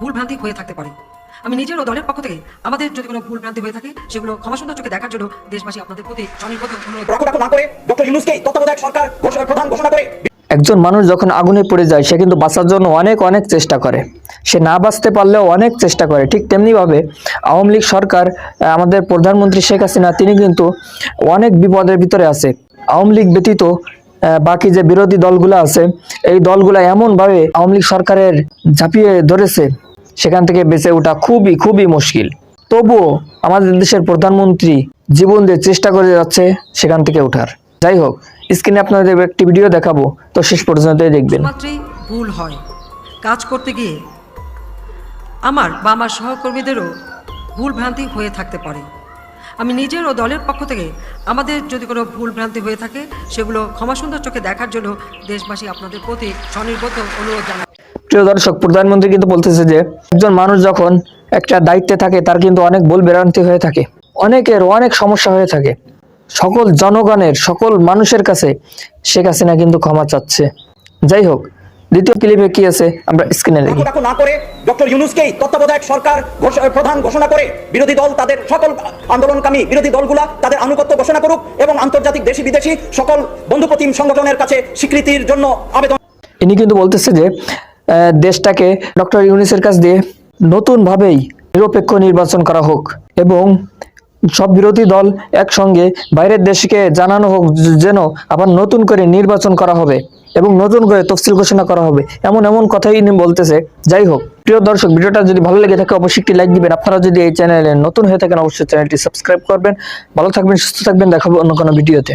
ভুল ভ্রান্তি হয়ে থাকতে পারে। আমি নিজের ও দলের পক্ষ থেকে আমাদের যদি কোনো ভুল ভ্রান্তি হয়ে থাকে সেগুলো ক্ষমাসুন্দর চোখে দেখার জন্য দেশবাসী আপনাদের প্রতি স্বনির্বদ্ধ অনুরোধ রাখো না করে ডক্টর ইউনুসকে তত্ত্বাবধায়ক সরকার ঘোষণা প্রধান ঘোষণা করে একজন মানুষ যখন আগুনে পড়ে যায় সে কিন্তু বাঁচার জন্য অনেক অনেক চেষ্টা করে। সে না বাঁচতে পারলেও অনেক চেষ্টা করে। ঠিক তেমনিভাবে আওয়ামী লীগ সরকার আমাদের প্রধানমন্ত্রী শেখ হাসিনা তিনি কিন্তু অনেক বিপদের ভিতরে আছে। আওয়ামী লীগ ব্যতীত বাকি যে বিরোধী দলগুলো আছে এই দলগুলো এমনভাবে আওয়ামী লীগ সরকারের ঝাঁপিয়ে ধরেছে। সেখান থেকে বেঁচে ওঠা খুবই খুবই মুশকিল। তবুও আমাদের দেশের প্রধানমন্ত্রী জীবন দিয়ে চেষ্টা করে যাচ্ছে সেখান থেকে ওঠার। যাই হোক স্ক্রিনে আপনাদের একটি ভিডিও দেখাবো, তো শেষ পর্যন্ত দেখবেন। ভুল হয়। কাজ করতে গিয়ে আমার বা আমার সহকর্মীদেরও ভুল ভ্রান্তি হয়ে থাকতে পারে। আমি নিজের ও দলের পক্ষ থেকে আমাদের যদি কোনো ভুল ভ্রান্তি হয়ে থাকে, সেগুলো ক্ষমাসুন্দর চোখে দেখার জন্য দেশবাসী আপনাদের প্রতি স্বনির্বদ্ধ অনুরোধ জানাই। প্রিয় দর্শক প্রধানমন্ত্রী কিন্তু বলতেছে যে একজন মানুষ যখন একটা দায়িত্বে থাকে তার কিন্তু অনেক ভুল বেরান্তি হয়ে থাকে অনেকের অনেক সমস্যা হয়ে থাকে। সকল জনগণের সকল মানুষের কাছে শেখ হাসিনা কিন্তু ক্ষমা চাচ্ছে। যাই হোক দ্বিতীয় ক্লিপে কি আছে আমরা স্ক্রিনে দেখি। না করে ডক্টর ইউনুসকেই তত্ত্বাবধায়ক সরকার প্রধান ঘোষণা করে বিরোধী দল তাদের সকল আন্দোলনকামী বিরোধী দলগুলা তাদের আনুগত্য ঘোষণা করুক এবং আন্তর্জাতিক দেশি বিদেশি সকল বন্ধুপ্রতিম সংগঠনের কাছে স্বীকৃতির জন্য আবেদন ইনি কিন্তু বলতেছে যে দেশটাকে ডক্টর ইউনিসের কাছ দিয়ে নতুনভাবেই নিরপেক্ষ নির্বাচন করা হোক এবং সব বিরোধী দল একসঙ্গে বাইরের দেশকে জানানো হোক যেন আবার নতুন করে নির্বাচন করা হবে এবং নতুন করে তফসিল ঘোষণা করা হবে। এমন এমন কথাই বলতেছে। যাই হোক, প্রিয় দর্শক, ভিডিওটা যদি ভালো লেগে থাকে, অবশ্যই একটি লাইক দিবেন। আপনারা যদি এই চ্যানেলে নতুন হয়ে থাকেন, অবশ্যই চ্যানেলটি সাবস্ক্রাইব করবেন। ভালো থাকবেন, সুস্থ থাকবেন। দেখাবো অন্য কোনো ভিডিওতে।